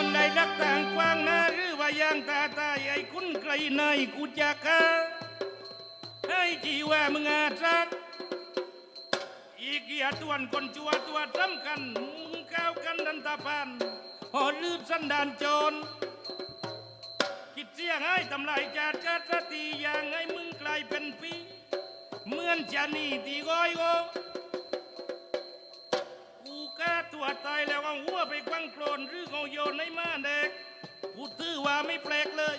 อนใดรักต่างกว้างนาหรือว่ายางตาตายไอ้คุณไกลในกูจะกะให้จีว่ามึงอาจัก อีกเกียตวนคนจัวตัวสำคัญมึงก้าวกันดันตาพันหอลืดสันดานโจรคิดเสียงให้ทำลายจาดกาสติอย่างให้มึงกลายเป็นปีเหมือนจะหนีตีก้อยโก ตัวตายแล้วเอาหัวไปควังโคลนหรือเอาโยนในม้าเด็กกูตื้อว่าไม่แปลกเลย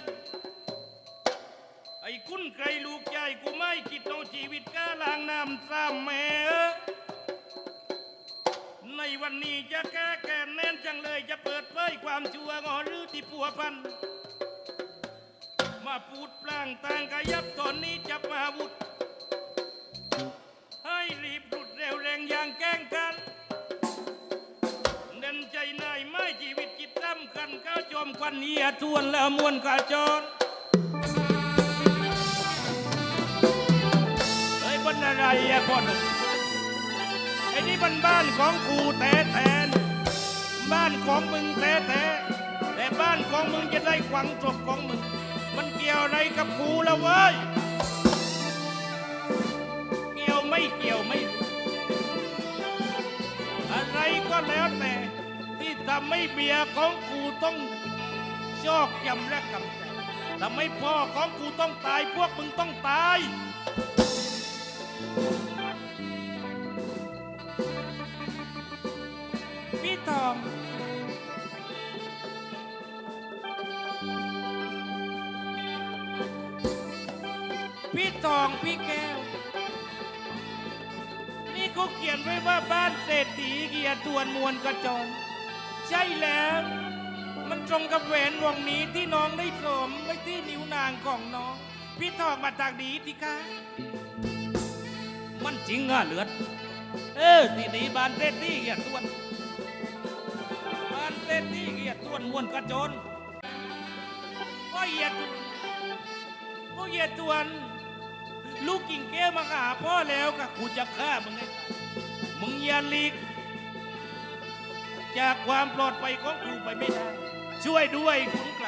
ไอ้คุณไกรลูกใจกูไม่คิดเอาชีวิตก้าล้างน้ำซ้ำแม่ในวันนี้จะแก้แก่นแน่นจังเลยจะเปิดเผยความชั่วงอหรือที่ผัวพัน มาพูดปลางต่างกายับตอนนี้จับอาวุธให้รีบรุดเร็วแรงอย่างแกล้งกัน ชีวิตจิตสำคัญก้าวจมควันเหียทวนแล้วมวนกาจรเฮ้ยบนอะไรอะพ่อหนุ่มไอ้นี่มันบ้านของกูแท้แทน บ้านของมึงแท้แท้แต่บ้านของมึงจะได้ขวังศพของมึง มันเกี่ยวอะไรกับกูล้วเว้ย เกี่ยวไม่เกี่ยวไม่ อะไรก็แล้วแต่ ทำให้เบียร์ของกูต้องชอกยำและกำใจทำให้พ่อของกูต้องตาย พวกมึงต้องตาย พี่ทองพี่ทองพี่แก้ว นี่เขาเขียนไว้ว่าบ้านเศรษฐีเกียรติวนมวลกระจร ใช่แล้ว มันตรงกับแหวนวงนี้ที่น้องได้สวมไว้ที่นิ้วนางของน้อง พี่ทองมาจากดีที่คะมันจริงอะเลือด เออที่นี่บ้านเศรษฐีเกียรติวนบานเศรษฐีเกียรติวนม้วลกระจรก็เหยียดก็เหยียดตวน ลูกกิ่งแก้วมาหาพ่อแล้วกะกูจะฆ่ามึงให้ตายมึงอย่าลีก จากความปลอดภัยของกูไปไม่ได้ ช่วยด้วยคุ้มไกล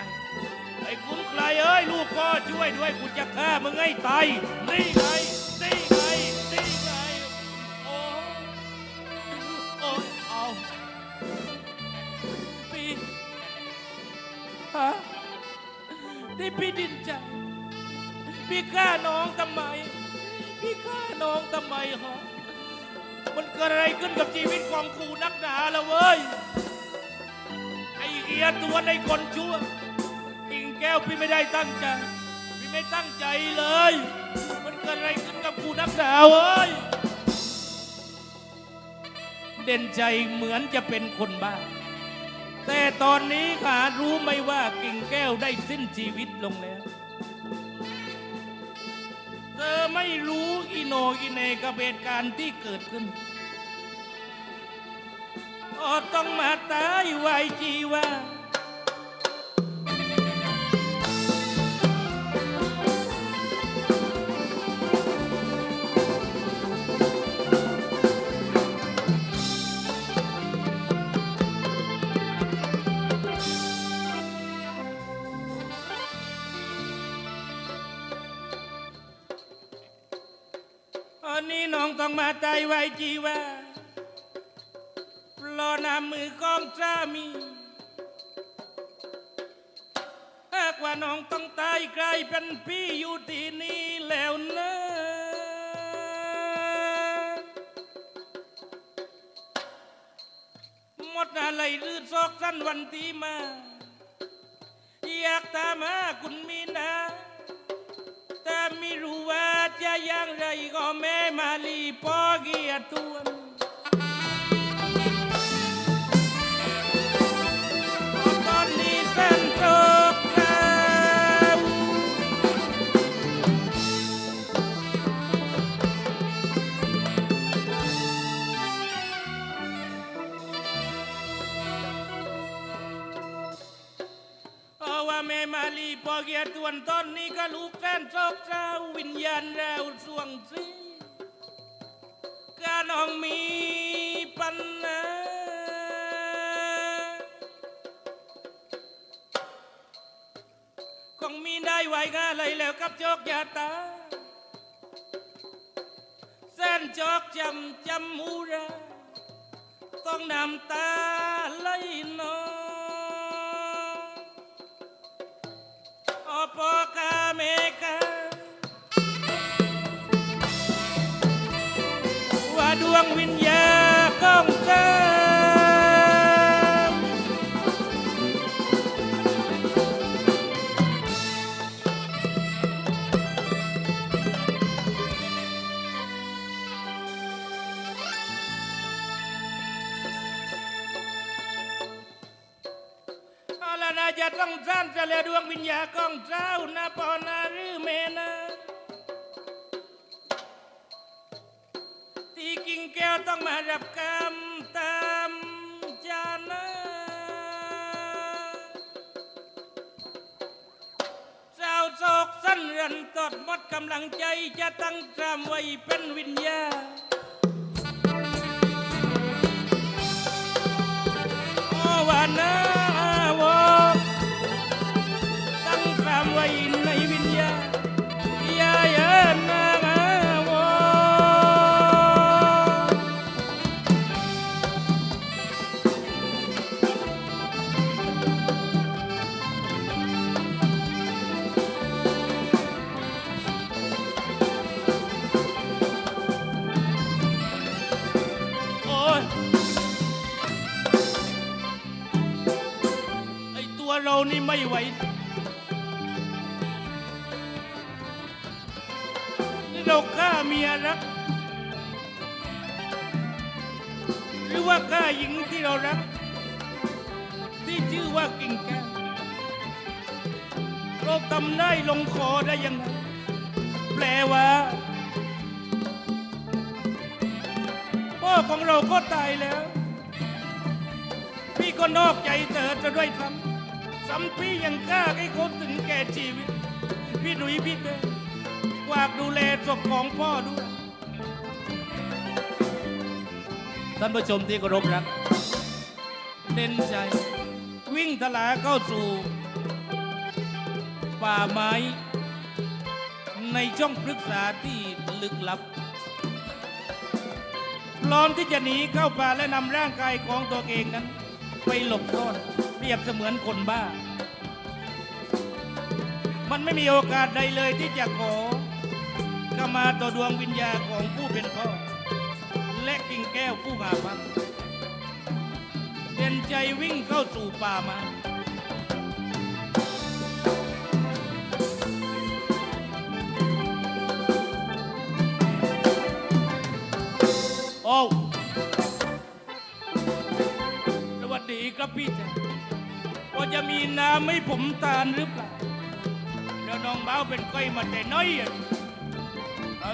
ไอ้คุ้มไกลเอ้ยลูกพ่อช่วยด้วยกูจะฆ่ามึงให้ตายนี่ไงนี่ไงนี่ไงโอ้โอ้เอาพี่ฮะนี่พี่ดินใจพี่ฆ่าน้องทำไม พี่ฆ่าน้องทำไมฮะ มันเกิดอะไรขึ้นกับชีวิตของครูนักหนาละเว้ย ไอ้เอียตัวในคนชั่วกิ่งแก้วพี่ไม่ได้ตั้งใจ พี่ไม่ตั้งใจเลย มันเกิดอะไรขึ้นกับครูนักหนาเว้ย เด่นใจเหมือนจะเป็นคนบ้า แต่ตอนนี้ขารู้ไหมว่ากิ่งแก้วได้สิ้นชีวิตลงแล้ว ไม่รู้อีโนอีเนกับเหตุการณ์ที่เกิดขึ้นก็ต้องมาตายไวจีว่า น้องต้องมาตายไว้จีว่าเพราะน้ำมือของสามีหากว่าน้องต้องตายกลายเป็นพี่อยู่ที่นี่แล้วนะหมดอะไรหรือซอกสั้นวันที่มา อยากตามหาคุณมีนาแต่ไม่รู้ว่า จะอย่างไว่าแม่มาลีพอเกียรติทวนตอนนี้ก็ลูกแฟนชอบเจ้าวิญญาณแล้วสวงซีกาน้องมีปัญหาต้องมีได้ไหวงาเลยแล้วกับโจกยาตาเส้นโจกจำจำมูราต้องนำตาไหลนอ หมดกำลังใจจะตั้งจำไว้เป็นวิญญา เราฆ่าเมียรัก หรือว่าฆ่าหญิงที่เรารัก ที่ชื่อว่ากิ่งแก้วเราทำได้ลงคอได้ยังไงแปลว่าพ่อของเราก็ตายแล้ว พี่ก็นอกใจเธอจะด้วยทำซ้ำพี่ยังกล้าให้เขาถึงแก่ชีวิต พี่หนุ่ยพี่เตก วากดูแลศพของพ่อด้วยท่านผู้ชมที่เคารพรักเด่นใจ วิ่งทลาเข้าสู่ ป่าไม้ ในช่องปรึกษาที่ลึกลับ พร้อมที่จะหนีเข้าป่าและนำร่างกายของตัวเองนั้น ไปหลบซ่อนเปรียบเสมือนคนบ้า มันไม่มีโอกาสใดเลยที่จะขอ ขมาต่อดวงวิญญาของผู้เป็นพ่อ และกิ่งแก้วผู้มาพักเด่นใจวิ่งเข้าสู่ป่ามาโอ้สวัสดีครับพี่จ๋าพอจะมีน้ำให้ผมทานหรือเปล่าเดี๋ยวน้องเบ้าเป็นก้อยมาแต่น้อยอะ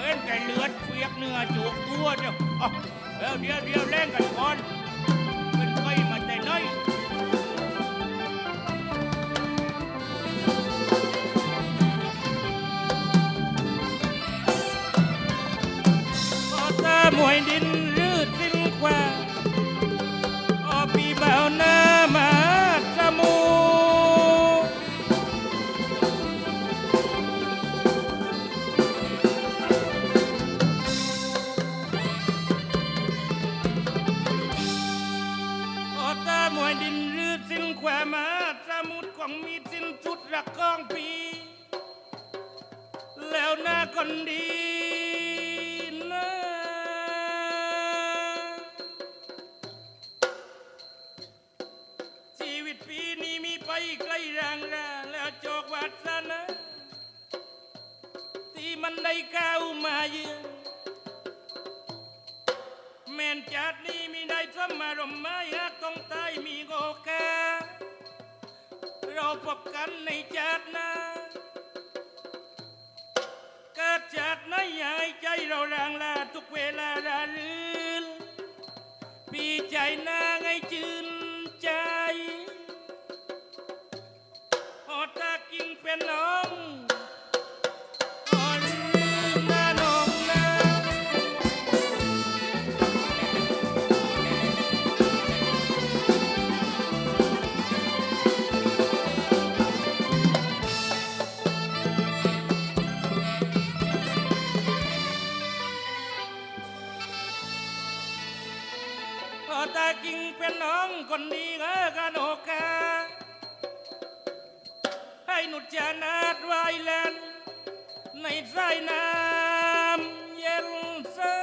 เอ็นแต่เลือดเปียกเนื้อจูกตัวเดียวเอาเดี๋ยวเดี๋ยวเดี๋ยวเล่นกันก่อนเป็นก้อยมาแต่น้อยพอตามวยดิน ห เรารางลาทุกเวลารารื่นปีใจนางให้จืนใจพอตากิ่งเป็นน้อง noka hai nut jana dry land nay dry nam yel sai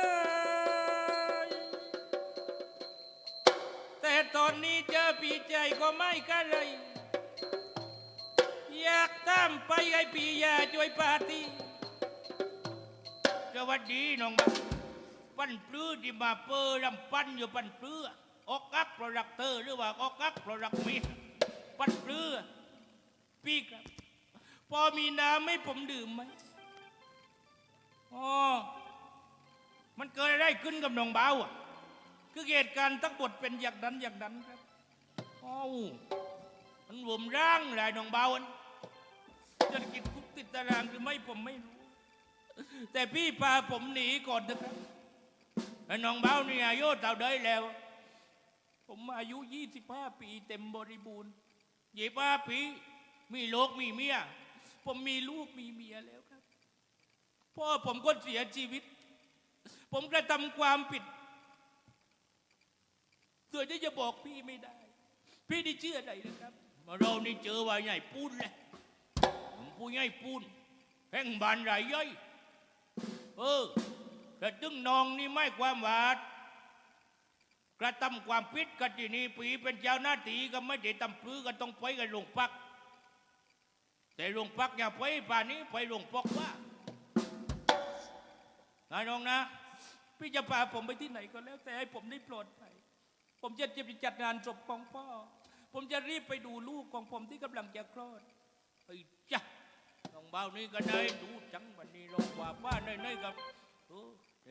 แต่ตอนนี้เจอปีใจก็ไม่กัเลยอยากตามไปไอปียาช่วยปาตีสวัสดีน้องบ้าปั้นปลื้อดีมาเปอร์ลำปั้นอยู่ปั้นปลื้อ ออกกักโปรดักเตอร์หรือว่าออกกักโปรดักเมียปั้นปลื้อพี่ครับ พอมีน้ำให้ผมดื่มไหมอ๋อมันเกิดอะไรขึ้นกับน้องเบาอะ คือเหตุการณ์ทั้งหมดเป็นอย่างนั้นอย่างนั้นครับอ้าวมันรวมร่างหลายน้องเบาอันจะกินคุกติดตารางหรือไม่ผมไม่รู้ แต่พี่พาผมหนีก่อนนะครับไอ้น้องเบานี่อายุเท่าใดแล้ว ผมอายุ 25 ปีเต็มบริบูรณ์ยี่ป้าปีมีลูกมีเมีย ผมมีลูกมีเมียแล้วครับ พ่อผมก็เสียชีวิต ผมกระทำความผิดส่วนที่จะบอกพี่ไม่ได้ พี่ได้เชื่ออะไรนะครับมาเรานี่เจอว่าใหญ่ปูนเลยผมผู้ใหญ่ปูนแห่งบานไรย่อย เออแต่ตึงนองนี่ไม่ความหวาด กระทำความผิดกันที่นี่ปีเป็นเจ้าหน้าที่ก็ไม่ได้ทำปลื้อก็ต้องไปกันโรงพัก แต่โรงพักอย่าไปป่านนี้ไปโรงพักว่านะน้องนะ พี่จะพาผมไปที่ไหนก็แล้ว แต่ให้ผมได้ปลอดภัยผมจะจะจัดงานศพของพ่อ ผมจะรีบไปดูลูกของผมที่กำลังจะคลอดไอ้จ้ะน้องเบานี่ก็ได้ดูจังวันนี้ลงกว่าบ้านในๆกับ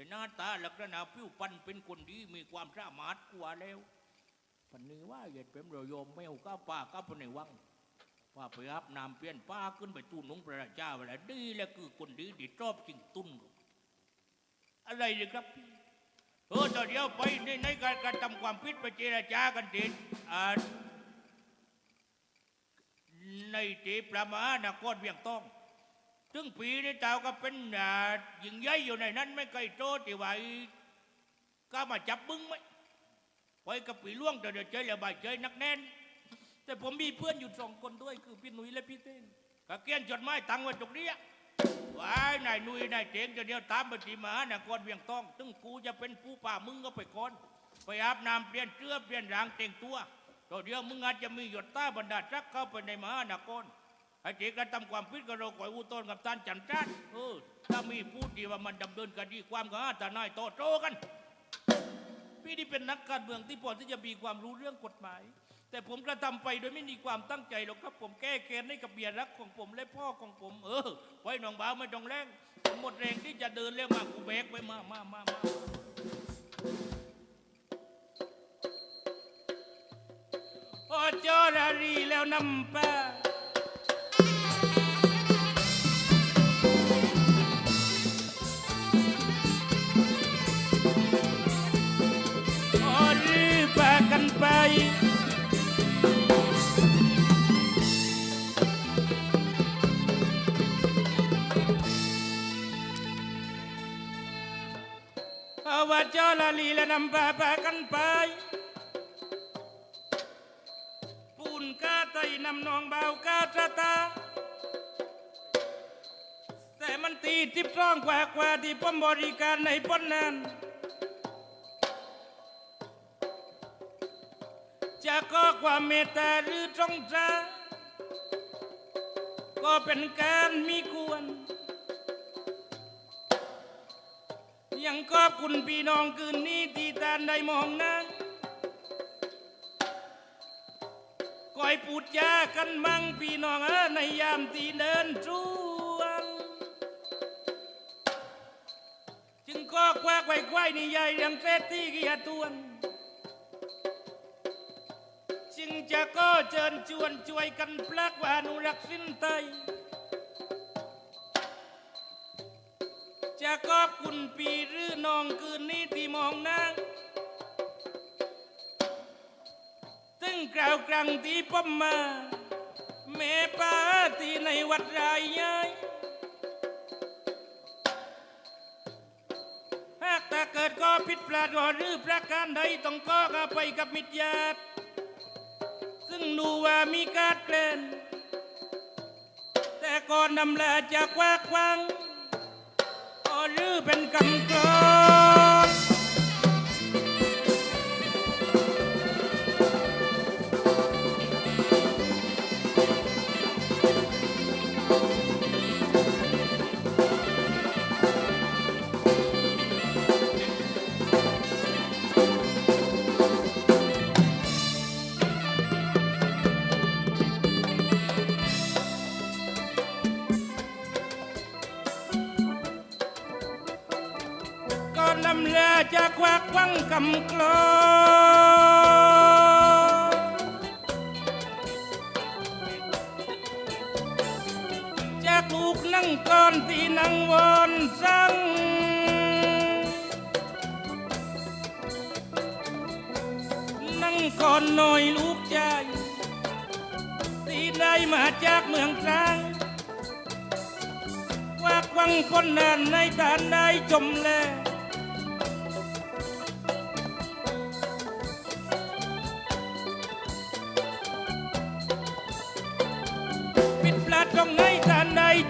หน้าตาลักษณะผิวพรรณเป็นคนดีมีความสามารถกว่าแล้วปันนี้ว่าเหตุเป็นเราโยมไม่เอาก้าป่าก้าปในวังว่าไปรับน้ำเปลี่ยนป้าขึ้นไปตู้หนงพระราชาเวลาดีแล้วคือคนดีดีชอบจริงตุ้นอะไรเลยครับพี่เออตอนเดียวไปในในการการทำความผิดไปเจรจากันเด็ดในเทประมาณนครเวียงต้อง ถึงปีนี้เจ้าก็เป็นหญิงใหญ่อยู่ในนั้น ไม่เคยโตที่ว่าไอ้ก็มาจับบึ้งไหมไปกับปีล่วงแต่เดี๋ยวเจอแล้วบายเจอนักแน่น แต่ผมมีเพื่อนอยู่สองคนด้วยคือพี่หนุ่ยและพี่เต้นกะเกียนจดหมายตังไว้ตรงนี้ยว้ายนายหนุ่ยนายเจงจะเดียวตามไปทีมาหานครเวียงต้องตึงกูจะเป็นผู้ป่ามึงก็ไปก่อนไปอาบน้ำเปลี่ยนเสื้อเปลี่ยนรางแต่งตัวตัวเดียวมึงอาจจะมีหยดตาบรรดาจักเข้าไปในมหานคร ไอ้เจ๊กระทำความผิดกับเราก่อยอุตนกับท่านจันทร์เออถ้ามีพูดดีว่ามันดำเนินคดีความกับอาตานายโตโตกัน พี่นี่เป็นนักการเมืองที่พอที่จะมีความรู้เรื่องกฎหมาย แต่ผมกระทำไปโดยไม่มีความตั้งใจหรอกครับ ผมแก้แค้นให้กับเบียรักของผมและพ่อของผม เออไว้น้องบ่าวไม่ต้องแรงผมหมดแรงที่จะเดินเร็วมากูแบกไปมามามามาโอ้จอรารีแล้วนำป้ la nam baba kan pai pun ka tai nam nong bao ka ta ta แต่มันตีทิพร่องกว่ากว่าที่ป้อมบริการในป้อนนั้นจะก็ความเมตตาหรือตรงใจก็เป็นการมีควร ขอบคุณพี่น้องคืนนี้ที่ตานได้มองน้าคอยพูดจากันมั่งพี่น้องเออในยามที่เดินจวงจึงก็คว้าไว้ควายนี่ใหญ่ยังเศรษฐีเกียตวน จึงจะก็เชิญชวนช่วยกันพลักว่านุรักษ์สินไทย จะขอบคุณปีหรือน้องคืนนี้ที่มองน้าตึงกล่าวกลางที่ผมมาแม่ป้าที่ในวัดรายใหญ่หากถ้าเกิดก็ผิดพลาดหรือประการใดต้องก็กไปกับมิตรญาติซึ่งดูว่ามีการเกลนแต่ก่อนนำลาจากวากวังห รือเป็นกำกรอน ลาจะควักวังกำกรอจากลูกนั่งก่อนที่นั่งวอนสังนั่งก่อนหน่อยลูกใจที่ได้มาจากเมืองตรังวากวังคนนานในฐานได้ชมแลปิ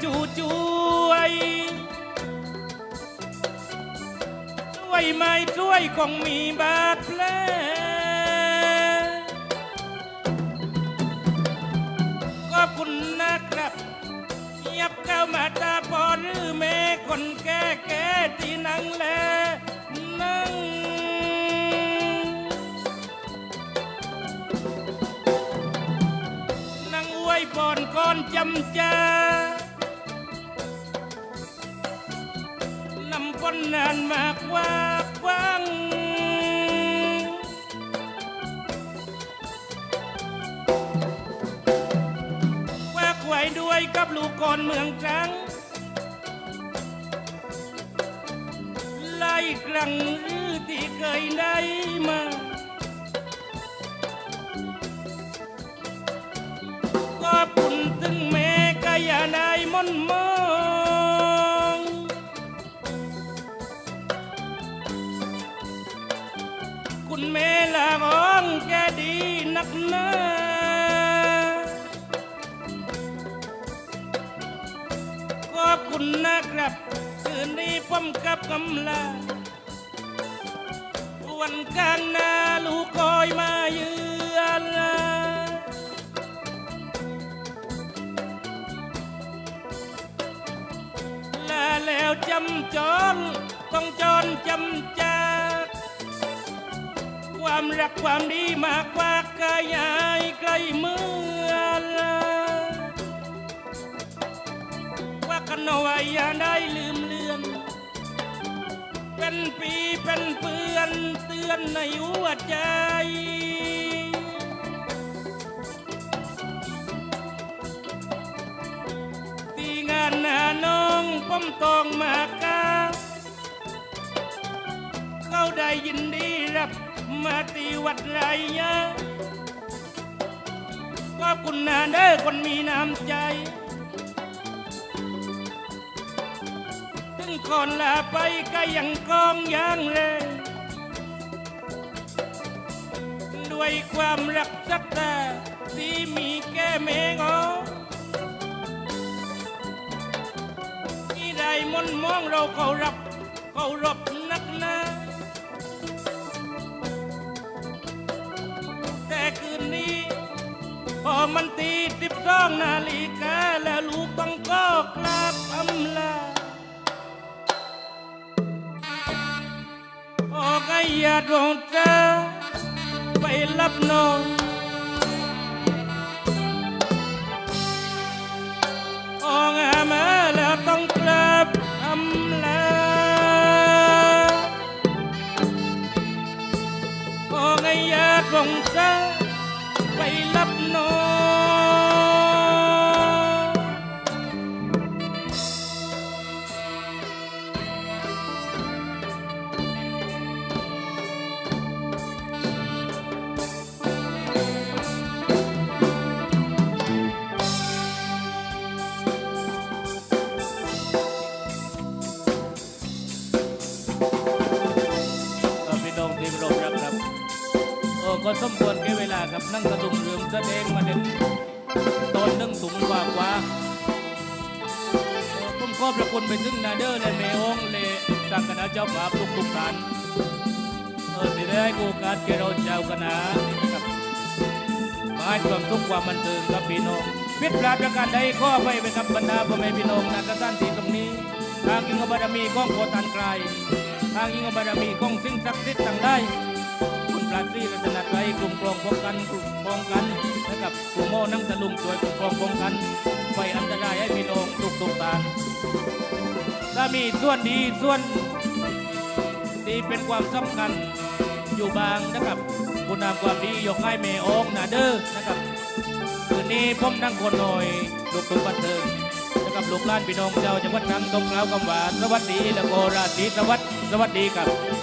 จูช่วย ช่วยไม่ช่วยคงมีบาดแผลขอบคุณนะครับเงียบเข้ามาตาพอหรือแม่คนแก่แก่ที่นั่งแลนั่งนั่งอวยพรก่อนจำจา นานมากว่าวังฝากไว้ด้วยกับลูกคนเมืองจัง ไล่กลังที่เคยได้มา คุณนรับคืนนี้ผมกับกำลาวันกลางนาลูกคอยมาเยือนลาแล้วจำจอนต้องจอนจำจากความรักความดีมากกว่ากายายใกล้มือ กันเอาไว้อย่าได้ลืมเลือน เป็นปีเป็นเปือนเตือนในหัวใจที่งานหน้าน้องผมตองมากาเขาได้ยินดีรับมาตีวัดไรยะขอบคุณนาเด้อคนมีน้ำใจ ถึงคนลาไปก็ยังกองยางแรงด้วยความรักสักตาที่มีแก่เมงอที่ได้มนมองเราเขารับเขารบนักหนาแต่คืนนี้พอมันตีสิบสองนาฬิกาแล้วลูกต้องก็กลับอำลา ออกไอ้ยาดวงตาไปรับนองออกอามาแล้วต้องกลับอำลาออกไอ้ยาดวงตาไปรับน้องเอ่อพี่น้ เจ้าภาพทุกๆท่านเออที่ได้ให้โอกาสแก่เราเจ้าคณะนะครับมาให้ความสุขความบันเทิงกับพี่น้องพิษพลาดประการใดก็ไปไปกับบรรดาพ่อแม่พี่น้องนะสถานที่ตรงนี้ทางยิงบารมีของโคตันไกลทางยิงบารมีของสิ่งศักดิ์สิทธิ์ต่างได้คุณปราศรีรัตนตรัยกลุ่มกรองป้องกันกลุ่มป้องกันนะครับกลุ่มโม่นั่งตะลุงช่วยกลุ่มกรองป้องกันไฟอันตรายให้พี่น้องทุกทุกๆทาถ้ามีส่วนดีส่วน ที่เป็นความสำคัญอยู่บางนะครับคุณงามความดียกให้เมอองนาเดอร์นะครับคืนนี้ผมนั่งคนหน่อยลูกตุ้บันเทิงนะครับลูกล้านพี่น้องเจ้าจังหวัดนังตรงกล่าวคำว่าสวัสดีและโกราศีสวัสดีสวัสดีครับ